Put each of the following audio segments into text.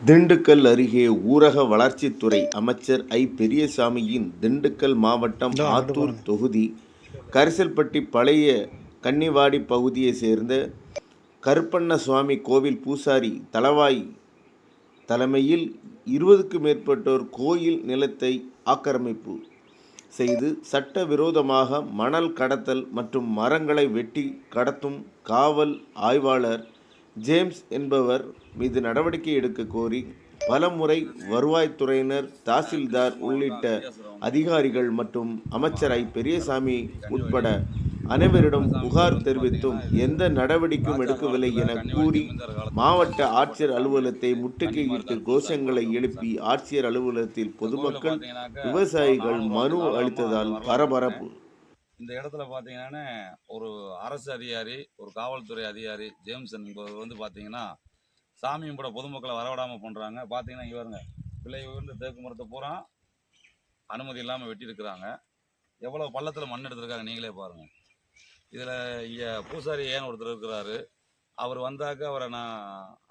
திண்டுக்கல் அருகே ஊரக வளர்ச்சித்துறை அமைச்சர் ஐ. பெரியசாமியின் திண்டுக்கல் மாவட்டம் ஆத்தூர் தொகுதி கரிசல்பட்டி பழைய கன்னிவாடி பகுதியைச் சேர்ந்த கருப்பண்ணசுவாமி கோவில் பூசாரி தளவாய் தலைமையில் இருபதுக்கும் மேற்பட்டோர் கோயில் நிலத்தை ஆக்கிரமிப்பு செய்து சட்டவிரோதமாக மணல் கடத்தல் மற்றும் மரங்களை வெட்டி கடத்தும் காவல் ஆய்வாளர் ஜேம்ஸ் என்பவர் மீது நடவடிக்கை எடுக்க கோரி பலமுறை வருவாய்த்துறையினர் தாசில்தார் உள்ளிட்ட அதிகாரிகள் மற்றும் அமைச்சரை பெரியசாமி உட்பட அனைவரிடம் புகார் தெரிவித்தும் எந்த நடவடிக்கையும் எடுக்கவில்லை என கூறி மாவட்ட ஆட்சியர் அலுவலகத்தை முற்றுகையிட்டு கோஷங்களை எழுப்பி ஆட்சியர் அலுவலகத்தில் பொதுமக்கள் விவசாயிகள் மனு அளித்ததால் பரபரப்பு. இந்த இடத்துல பார்த்தீங்கன்னா ஒரு அரசு அதிகாரி ஒரு காவல்துறை அதிகாரி ஜேம்சன் என்பவர் வந்து பார்த்தீங்கன்னா சாமி கும்பிட பொதுமக்களை வரவிடாமல் பண்ணுறாங்க பார்த்தீங்கன்னா இவருங்க பிள்ளை உயர்ந்த தேக்கு மரத்தை பூரா அனுமதி இல்லாமல் வெட்டியிருக்கிறாங்க. எவ்வளோ பள்ளத்தில் மண் எடுத்திருக்காங்க நீங்களே பாருங்கள் இதில் இங்கே பூசாரி ஏன் ஒருத்தர் இருக்கிறாரு? அவர் வந்தாக்க அவரை நான்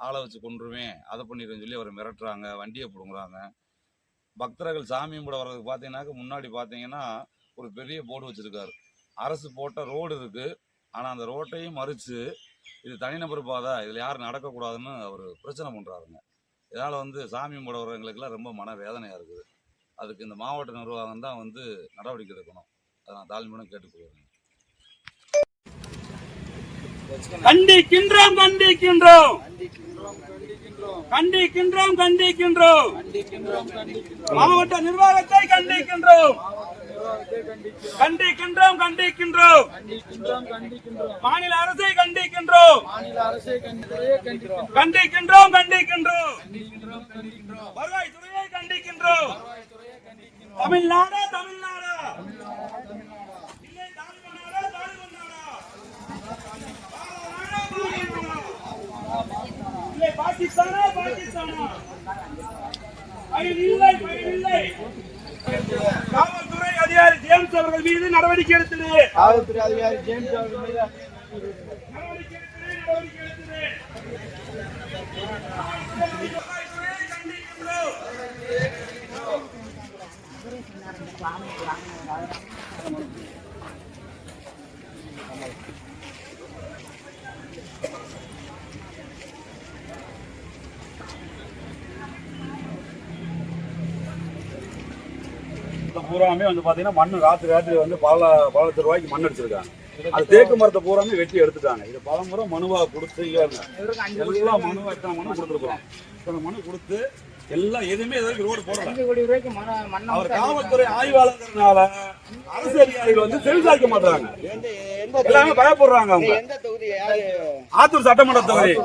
ஆளை வச்சு கொண்டுருவேன் அதை பண்ணிடுவேன்னு சொல்லி அவரை மிரட்டுறாங்க வண்டியை பிடுங்குறாங்க. பக்தர்கள் சாமி கும்பிட வர்றதுக்கு பார்த்தீங்கன்னாக்க முன்னாடி பார்த்தீங்கன்னா ஒரு பெரிய போர்டு வச்சிருக்காரு. அரசு போட்ட ரோடு இருக்கு. ஆனால் அந்த ரோட்டையும் மறித்து இது தனிநபர் பாதை இதில் யாரும் நடக்கக்கூடாதுன்னு அவர் பிரச்சனை பண்ணுறாருங்க இதனால் வந்து சாமி கும்பிட வர்றவங்களுக்குலாம் ரொம்ப மன வேதனையாக இருக்குது. அதுக்கு இந்த மாவட்ட நிர்வாகம் தான் வந்து நடவடிக்கை எடுக்கணும். அதை நான் தாழ்மையுடன் கேட்டுக்கொள்கிறேன். கண்டிக்கின்றோம் கண்டிக்கின்றோம். கண்டிக்கின்றோம் கண்டிக்கின்றோம். மாவட்ட நிர்வாகத்தை கண்டிக்கின்றோம். கண்டிக்கின்றோம் கண்டிக்கின்றோம். மாநில அரசை கண்டிக்கின்றோம். கண்டிக்கின்றோம் கண்டிக்கின்றோம். வருவாய் துறையை கண்டிக்கின்றோம். தமிழ்நாடு தமிழ்நாடு. பாகிஸ்தானா பாகிஸ்தானா பயன் இல்லை பயன் இல்லை காவல்துறை அதிகாரி ஜேம்ஸ் அவர்கள் மீது நடவடிக்கை எடுத்தது. காவல்துறை அதிகாரி ஜேம்ஸ் அவர்கள் மீது நடவடிக்கை எடுத்தது நடவடிக்கை எடுத்தது. இந்த பூராமே வந்து பாத்தீங்கன்னா மண்ணு ராத்திரி ராத்திரி வந்து பல பல லட்ச ரூபாய்க்கு மண் அடிச்சிருக்காங்க. அது தேக்கு மரத்தை பூராமே வெட்டி எடுத்துட்டாங்க. இது பல முறை மனுவா கொடுத்து. எல்லாம் மனுவா எத்தனை மனு கொடுத்துருக்கோம் இத்தனை மனு கொடுத்து எல்லாம் எதுவுமே இது வரைக்கும் ரோடு போடல. அவர் காவல்துறை ஆய்வாளர்னால அரசு அதிகாரிகள் வந்து செவிசாய்க்க மாட்டாங்க எல்லாமே பயப்படுறாங்க அவங்க. ஆத்தூர் சட்டமன்ற தொகுதி.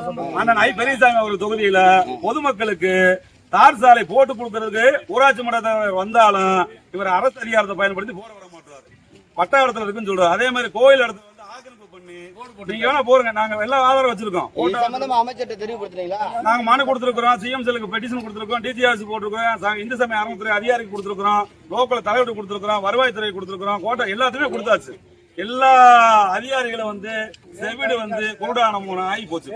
அண்ணன் ஐ பெரியசாமி அவர் தொகுதியில பொதுமக்களுக்கு தார் சாலை போட்டு கொடுக்கறதுக்கு ஊராட்சி மன்ற வந்தாலும் இவர் அரசு அதிகாரத்தை பயன்படுத்தி போட விட மாட்டாரு பட்டா இடத்துல இருக்குன்னு சொல்றாரு. அதே மாதிரி கோயில் இடத்துல வந்து ஆக்கிரமிப்பு பண்ணி நீங்க வேணா போருங்க. நாங்க எல்லா ஆதாரம் வச்சிருக்கோம். அமைச்சர்கிட்ட தெரியப்படுத்துறீங்களா நாங்க மனு கொடுத்துருக்கோம் சிஎம் செல்லுக்கு பெட்டிஷன் கொடுத்துருக்கோம். டிஜிஆர்சி போட்டிருக்கோம் இந்து சமய அறநிலைத்துறை அதிகாரிக்கு கொடுத்துருக்கோம் லோக்கல் தலைவர் கொடுத்துருக்கோம் வருவாய்த்துறை கொடுத்துருக்கோம் கோட்டை எல்லாத்துக்குமே கொடுத்தாச்சு. எல்லா அதிகாரிகளும் வந்து செவிடு வந்து குருடான மூணு ஆகி போச்சு.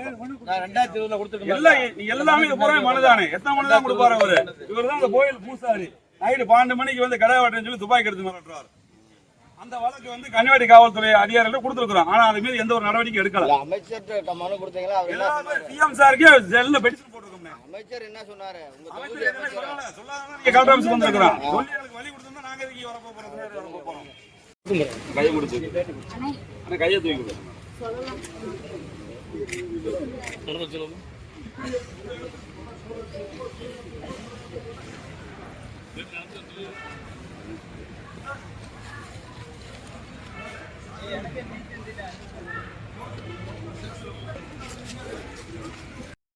எல்லாம் எல்லாமே இது பூரா மனுதானே? எத்தனை மனு தான் கொடுப்பாரு அவரு? இவர் தான் அந்த கோயில் பூசாரி. நைட்டு பன்னெண்டு மணிக்கு வந்து கடை வெட்டுன்னு சொல்லி துப்பாக்கி எடுத்து மிரட்டுறாரு அந்த வழக்கு வந்து கன்னிவாடி காவல்துறை அதிகாரிகள் கொடுத்துருக்கோம் ஆனா அது மீது எந்த ஒரு நடவடிக்கை எடுக்கல. மனு கொடுத்தீங்களா? என்ன எல்லாமே சிஎம் சாருக்கு செல்ல பெட்டிஷன் போட்டிருக்கோம் அமைச்சர் என்ன சொன்னாரு? உங்க தொகுதி அமைச்சர் எதுவுமே அமைச்சர் சொல்லல. சொல்லாதனால நீங்க கலெக்டர் ஆபீஸ்க்கு வந்திருக்கிறோம். சொல்லி எனக்கு வழி கொடுத்திருந்தா நாங்க இங்க வரப்போ போறோம். கையை முடிச்சு. அண்ணா, கையை தூக்கி கொடு.